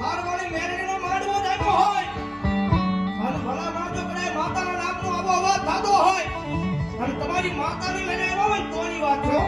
મારવાળી મેરણીનો હોય. અને ભલા માણસો કદાચ માતાના નામનો આબોહવા થતો હોય. અને તમારી માતાની મેળે આવ્યો હોય તોની વાત છો